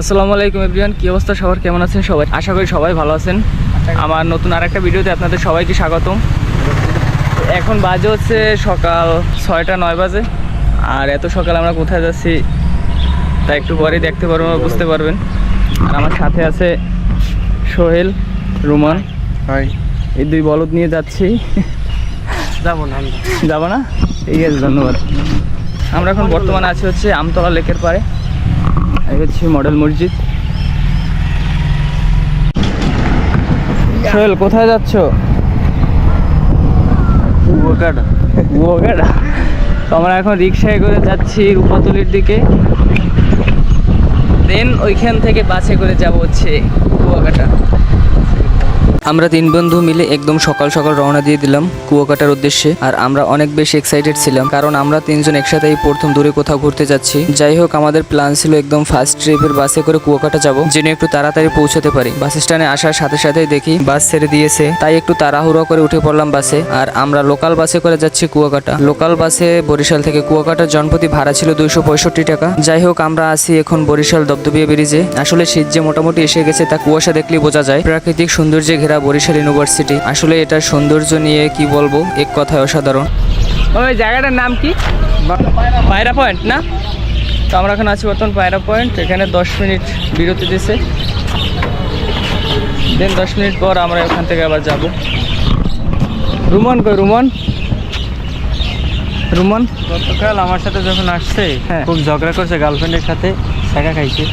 আসসালামু আলাইকুম এভরিওয়ান কি অবস্থা? সবার কেমন আছেন সবাই? আশা করি সবাই ভালো আছেন। আমার নতুন আরেকটা ভিডিওতে আপনাদের সবাইকে স্বাগতম। এখন বাজে হচ্ছে সকাল ছয়টা নয় বাজে। আর এত সকাল আমরা কোথায় যাচ্ছি তা একটু পরেই দেখতে পারবেন বুঝতে পারবেন। আর আমার সাথে আছে সোহেল রুমান। এই দুই বলদ নিয়ে যাচ্ছি। যাব না যাব না? ঠিক আছে ধন্যবাদ। আমরা এখন বর্তমানে আছি হচ্ছে আমতলা লেকের পাড়ে। এই হচ্ছে মডেল মসজিদ। সোহেল কোথায় যাচ্ছ? তো আমরা এখন রিক্সায় করে যাচ্ছি রূপাতলির দিকে। দেন ওইখান থেকে বাসে করে যাব হচ্ছে কুয়াকাটা আমরা তিন বন্ধু মিলে একদম সকাল সকাল রওনা দিয়ে দিলাম কুয়াকাটার উদ্দেশ্যে। আর আমরা অনেক বেশি এক্সাইটেড ছিলাম, কারণ আমরা তিনজন একসাথে এই প্রথম দূরে কোথাও ঘুরতে যাচ্ছি। যাই হোক, আমাদের প্ল্যান ছিল একদম ফার্স্ট ট্রিপের বাসে করে কুয়াকাটা যাব, যেন একটু তাড়াতাড়ি পৌঁছাতে পারি। বাস স্ট্যান্ডে আসার সাথে সাথেই দেখি বাস ছেড়ে দিয়েছে, তাই একটু তাড়াহুড়ো করে উঠে পড়লাম বাসে আর আমরা লোকাল বাসে করে যাচ্ছি কুয়াকাটা। লোকাল বাসে বরিশাল থেকে কুয়াকাটার জনপতি ভাড়া ছিল দুইশো পঁয়ষট্টি টাকা। যাই হোক, আমরা আছি এখন বরিশাল দবদবিয়া ব্রিজে আসলে শীত যে মোটামুটি এসে গেছে, তা কুয়াশা দেখলেই বোঝা যায়। প্রাকৃতিক সৌন্দর্যে ঘেরা বরিশাল ইউনিভার্সিটি। আসলে এটার সৌন্দর্য নিয়ে কি বলব? এক কথায় অসাধারণ। ওই জায়গাটার নাম কি? পায়রা পয়েন্ট না? তো আমরা এখন আছি বর্তমান পায়রা পয়েন্ট। এখানে দশ মিনিট বিরতি দিছে। দেন দশ মিনিট পর আমরা ওখান থেকে আবার যাব। রুমন কই রুমন? রুমন? গতকাল আমার সাথে যখন আসছে হ্যাঁ। খুব ঝগড়া করছে গার্লফ্রেন্ডের সাথে শেখা খাইছে।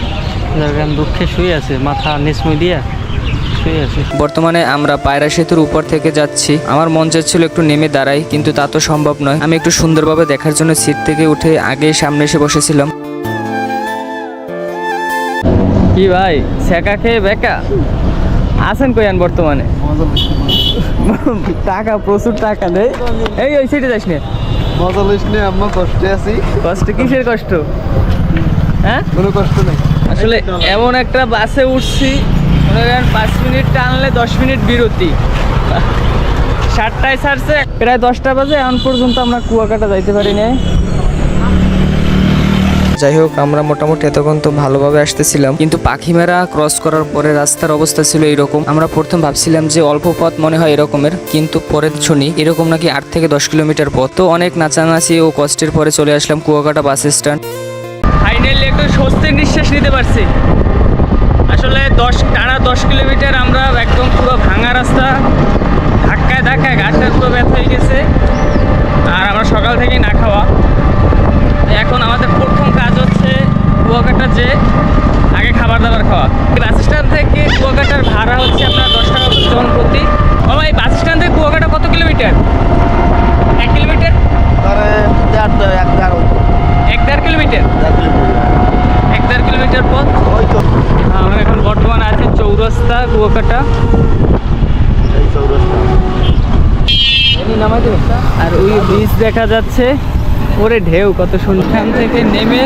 যার দুঃখে শুয়ে আছে মাথা নিচমুই দিয়া। বর্তমানে আমরা পায়রা সেতুর উপর থেকে যাচ্ছি। আমার মন চাচ্ছিল একটু নেমে দাঁড়াই কিন্তু তা তো সম্ভব নয়। আমি একটু সুন্দরভাবে দেখার জন্য সিট থেকে উঠে আগে সামনে এসে বসেছিলাম। কি ভাই শেখা খেয়ে বেকা? আছেন কই বর্তমানে? টাকা প্রচুর টাকা দেয় এই ওই সিটে যাস না। মজা লইস নে আম্মা কষ্টে আছি। কষ্ট কিসের কষ্ট? হ্যাঁ? কোনো কষ্ট নেই। আসলে এমন একটা বাসে উঠছি মনে করেন পাঁচ মিনিট টানলে দশ মিনিট বিরতি। সাতটায় ছাড়ছে প্রায় দশটা বাজে এখন পর্যন্ত আমরা কুয়াকাটা যাইতে পারি না যাই হোক আমরা মোটামুটি এতক্ষণ তো ভালোভাবে আসতেছিলাম কিন্তু পাখিমেরা ক্রস করার পরে রাস্তার অবস্থা ছিল এরকম আমরা প্রথম ভাবছিলাম যে অল্প পথ মনে হয় এরকমের কিন্তু পরে শুনি এরকম নাকি আট থেকে দশ কিলোমিটার পথ। তো অনেক নাচানাচি ও কষ্টের পরে চলে আসলাম কুয়াকাটা বাস স্ট্যান্ড। ফাইনালি একটু স্বস্তির নিঃশ্বাস নিতে পারছি। আসলে দশ টানা দশ কিলোমিটার আমরা একদম পুরো ভাঙা রাস্তা। ধাক্কায় ধাক্কায় গাছটা পুরো ব্যথা হয়ে গেছে। আর আমরা সকাল থেকে না খাওয়া। এখন আমাদের প্রথম কাজ হচ্ছে কুয়াকাটা যে আগে খাবার দাবার খাওয়া। বাস স্ট্যান্ড থেকে কুয়াকাটার ভাড়া হচ্ছে আপনার দশ টাকা জন প্রতি। বাবা এই বাস স্ট্যান্ড থেকে কুয়াকাটা কত কিলোমিটার? এক কিলোমিটার? এক দেড় কিলোমিটার এক দেড় কিলোমিটার পথ আমরা এখন বর্তমানে আছি চৌরাস্তা কুয়াকাটা আর ওই ব্রিজ দেখা যাচ্ছে। ওরে ঢেউ কত সুন্দর। থেকে নেমে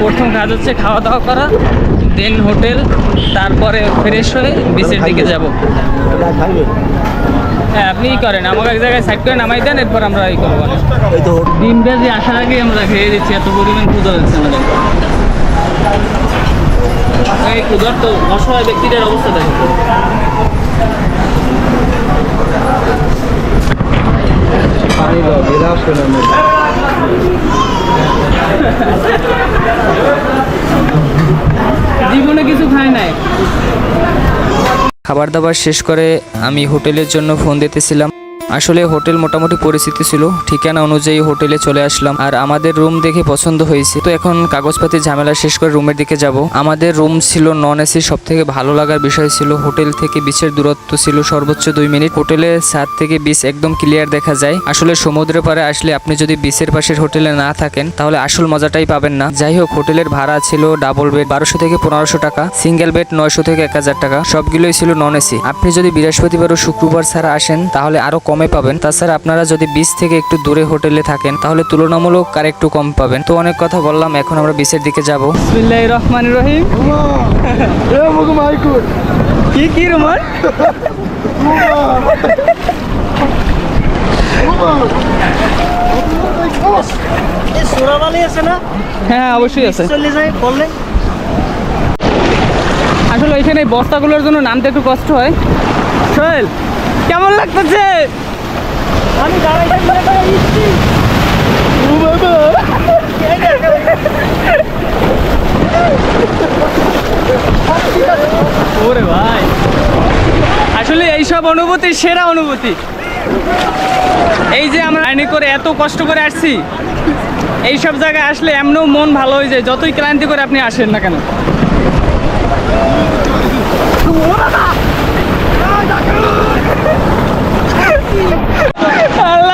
প্রথম কাজ হচ্ছে খাওয়া দাওয়া করা দেন হোটেল তারপরে ফ্রেশ হয়ে বিচের দিকে যাব। হ্যাঁ আপনি ই করেন আমাকে এক জায়গায় সাইড করে নামাই দেন এরপর আমরা ই করব। ডিম ভেজে আসার আগে আমরা খেয়ে দিচ্ছি এত পরিমাণ ক্ষুদা হচ্ছে আমাদের। এই ক্ষুধার তো অসহায় ব্যক্তিদের অবস্থা জীবনে কিছু খায় নাই। খাবার দাবার শেষ করে আমি হোটেলের জন্য ফোন দিতেছিলাম। আসলে হোটেল মোটামুটি পরিস্থিতি ছিল। ঠিকানা অনুযায়ী হোটেলে চলে আসলাম। আর আমাদের রুম দেখে পছন্দ হয়েছে। তো এখন কাগজপাতি ঝামেলা শেষ করে রুমের দিকে যাব। আমাদের রুম ছিল নন এসি সব থেকে ভালো লাগার বিষয় ছিল হোটেল থেকে বিচের দূরত্ব ছিল সর্বোচ্চ দুই মিনিট। হোটেলের সাত থেকে বিচ একদম ক্লিয়ার দেখা যায়। আসলে সমুদ্রের পাড়ে আসলে আপনি যদি বিচের পাশের হোটেলে না থাকেন, তাহলে আসল মজাটাই পাবেন না। যাই হোক, হোটেলের ভাড়া ছিল ডাবল বেড বারোশো থেকে পনেরোশো টাকা। সিঙ্গেল বেড নয়শো থেকে এক হাজার টাকা। সবগুলোই ছিল নন এসি আপনি যদি বৃহস্পতিবার ও শুক্রবার ছাড়া আসেন, তাহলে আরও কমে পাবেন। তাছাড়া আপনারা যদি বিচ থেকে একটু দূরে হোটেলে থাকেন তাহলে তুলনামূলক আর একটু কম পাবেন। তো অনেক কথা বললাম এখন আমরা বিচের দিকে যাব। বিসমিল্লাহির রহমানির রহিম। কি কি রুমান না হ্যাঁ অবশ্যই আছে। আসলে এই বস্তাগুলোর জন্য নামতে একটু কষ্ট হয়। সোহেল কেমন লাগতেছে? আমি ইচ্ছি ওরে ভাই। আসলে এইসব অনুভূতি সেরা অনুভূতি। এই যে আমরা জার্নি করে এত কষ্ট করে আসছি এইসব জায়গায় আসলে এমনও মন ভালো হয়ে যায় যতই ক্লান্তি করে আপনি আসেন না কেন।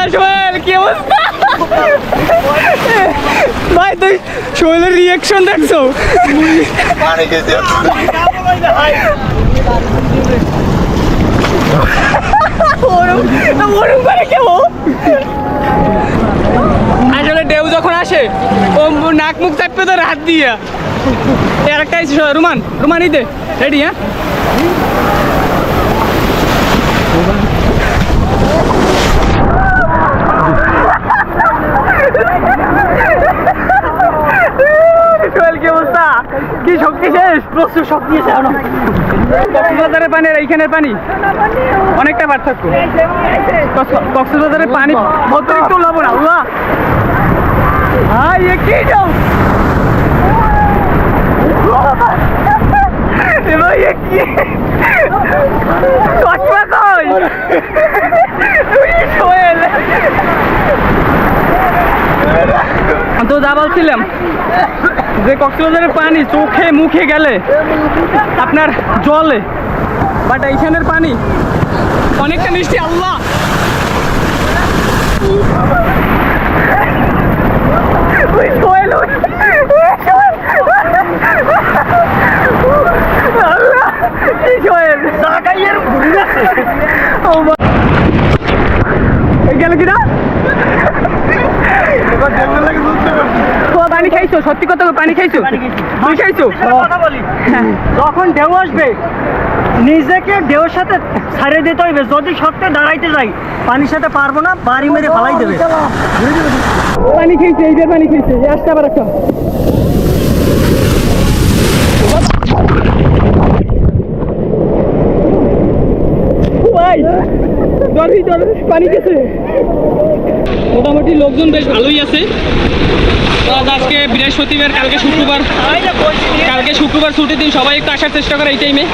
আল্লাহ সোহেল কি অবস্থা? ভাই, তুই সোহেলের রিয়াকশন দেখছ? আসলে ঢেউ যখন আসে, ও নাক মুখ চাপবে তো হাত দিয়া। একটা রুমান রুমান ইদে রেডি হ্যাঁ সোহেল কি অবস্থা কি শেষ প্রচুর কক্সবাজারের পানি। আর এইখানের পানি? অনেকটা পার্থক্য। কক্স- কক্সবাজারের পানি অতিরিক্ত লবণ আল্লাহ হাই এ যাও ভাই এ চশমা কই? তো যা বলছিলাম। যে কক্সবাজারের পানি চোখে মুখে গেলে আপনার জলে বাট এইখানের পানি অনেকটা মিষ্টি আল্লাহ ওই সোহেল, ওই- ওই সোহেল। আল্লাহ, কি সোহেল? ও মা- এই গেল কিনা তো পানি খাইছো সত্যি কথা বলো, পানি খাইছো? তুই খাইছো। যখন ঢেউ আসবে নিজেকে ঢেউর সাথে ছাড়িয়ে দিতে হইবে। যদি সত্যি দাঁড়াইতে যাই পানির সাথে পারব না বাড়ি মেরে ফালাই দেবে। পানি খেয়েছে এইবার পানি খেয়েছে আসতে আবার একটা। পানি খেয়েছে মোটামুটি লোকজন বেশ ভালোই আছে। আজকে বৃহস্পতিবার কালকে শুক্রবার। কালকে শুক্রবার ছুটির দিন সবাই একটু আসার চেষ্টা করে এই টাইমে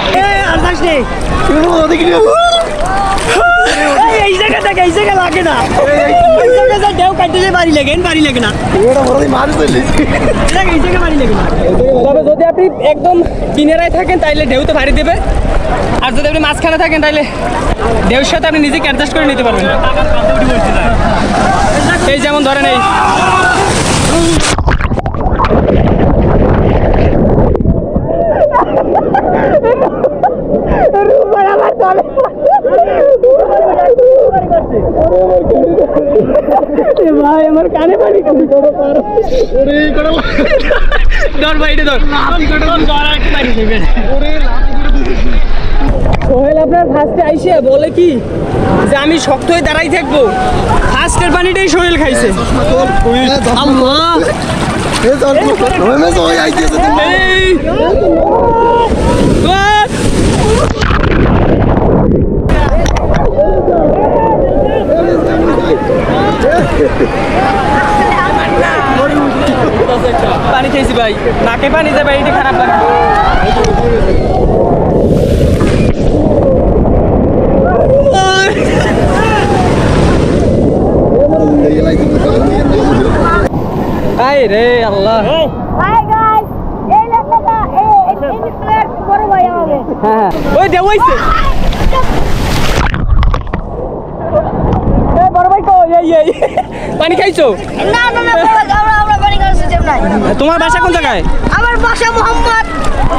এই জায়গা থেকে এই জায়গা লাগে না। ওই জায়গা যা ঢেউ কাটতে যায় বাড়ি লাগে বাড়ি লাগে না। এই জায়গা- এই জায়গা বাড়ি লাগে না। তবে যদি আপনি একদম কিনারায় থাকেন তাইলে ঢেউতে ভারী দেবে। আর যদি আপনি মাঝখানে থাকেন তাইলে ঢেউর সাথে আপনি নিজেকে অ্যাডজাস্ট করে নিতে পারবেন। এই যেমন ধরেন এই ভাই আমার কানে পানি ধর ভাই এটা ধর। সোহেল আপনার ফার্স্টে আইসে বলে কি? যে আমি শক্ত হয়ে দাঁড়াই থাকব। ফার্স্টের পানিটাই সোহেল খাইছে। পানি খেয়েছি ভাই। নাকে পানি যাবে এইটা খারাপ আই রে আল্লাহ। হাই গাইস এই লেখাটা এই এই প্লেয়ার বড় ভাই আমাদের হ্যাঁ। ওই দে ওইছে এ বড় ভাই কো এই এই। পানি খাইছো? না না না বড় ভাই, আমরা আমরা বাড়ি করার সিস্টেম নাই। তোমার বাসা কোন জায়গায়? আমার বাসা মোহাম্মদ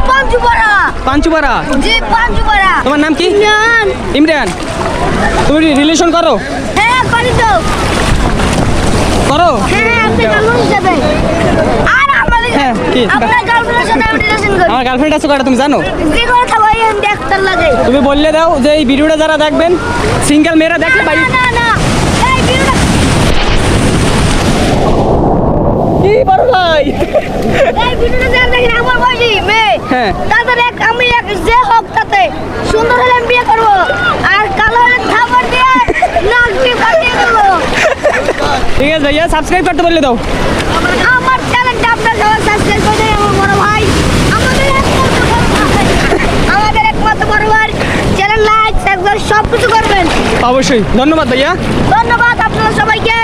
পাঞ্চুপাড়া। পাঞ্চুপাড়া? জি পাঞ্চুপাড়া। তোমার নাম কি? ইমরান। তুমি রিলেশন করো? হ্যাঁ করি তো। করো? হ্যাঁ, আমার গার্লফ্রেন্ড আছে কটা তুমি জানো? তুমি বললে দাও যে এই ভিডিওটা যারা দেখবেন সিঙ্গেল মেয়েরা দেখলে বাড়ি কি বড় ভাই এই ভিডিওটা তাদের এক আমি এক যে হোক তাতে সুন্দর হলে আমি বিয়ে করব। আর কালো হলে থাপড় দিয়ে নাক দিয়ে ফাটিয়ে দেবো। ঠিক আছে ভাইয়া সাবস্ক্রাইব করতে বললে দাও। আমার চ্যানেলটা আপনার সবাই সাবস্ক্রাইব করে দেন আমার বড় ভাই আমাদের একমাত্র। আমাদের একমাত্র বড় ভাই। চ্যানেল লাইক সাবস্ক্রাইব সব কিছু করবেন। অবশ্যই। ধন্যবাদ ভাইয়া। ধন্যবাদ আপনারা সবাইকে।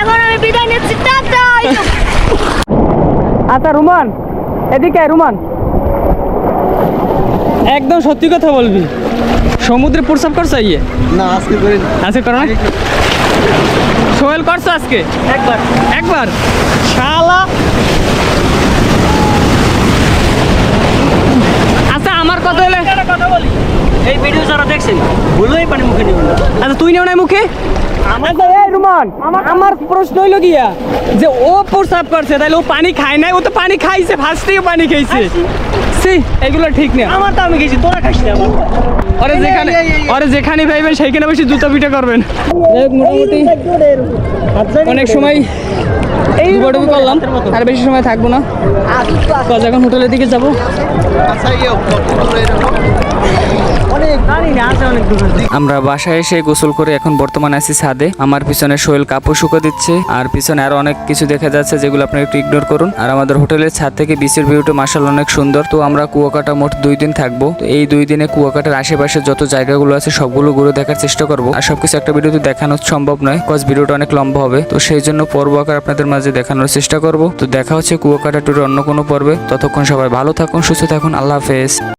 এখন আমি বিদায় নিচ্ছি। টাটা। আচ্ছা রুমান। এদিকে রুমান। একদম সত্যি কথা বলবি। সমুদ্রে প্রসাব করছ ইয়ে না আজকে করি আজকে করো না? সোহেল করছ আজকে? একবার। একবার? শালা। আচ্ছা আমার কথা হলে কথা বলি? এই ভিডিও যারা দেখছেন ভুলই পানি মুখে নেবেন না আচ্ছা তুই নেও না মুখে আচ্ছা আমার প্রশ্ন হইল গিয়া যে ও করছে তাহলে ও পানি খায় নাই ও তো পানি খাইছে ফার্স্ট থেকে পানি খাইছে সি এগুলো ঠিক না আমার তো আমি গেছি তোরা না যেখানে যেখানে সেইখানে বসে জুতা পিটা করবেন মোটামুটি অনেক সময় এই করলাম আর বেশি সময় থাকব না কাজ এখন হোটেলের দিকে যাব আচ্ছা আমরা বাসায় এসে গোসল করে এখন বর্তমানে আছি ছাদে। আমার পিছনে শৈল কাপড় শুকো দিচ্ছে, আর পিছনে আরও অনেক কিছু দেখা যাচ্ছে যেগুলো আপনারা একটু ইগনোর করুন। আর আমাদের হোটেলের ছাদ থেকে বিচের ভিউটা মার্শাল অনেক সুন্দর। তো আমরা কুয়াকাটা মোট দুই দিন থাকব। তো এই দুই দিনে কুয়াকাটার আশেপাশে যত জায়গাগুলো আছে সবগুলো ঘুরে দেখার চেষ্টা করব। আর সবকিছু একটা ভিডিওতে দেখানো সম্ভব নয় কজ ভিডিওটা অনেক লম্বা হবে। তো সেই জন্য পর্ব আকার আপনাদের মাঝে দেখানোর চেষ্টা করব। তো দেখা হচ্ছে কুয়াকাটা ট্যুরের অন্য কোনো পর্বে। ততক্ষণ সবাই ভালো থাকুন, সুস্থ থাকুন। আল্লাহ হাফেজ।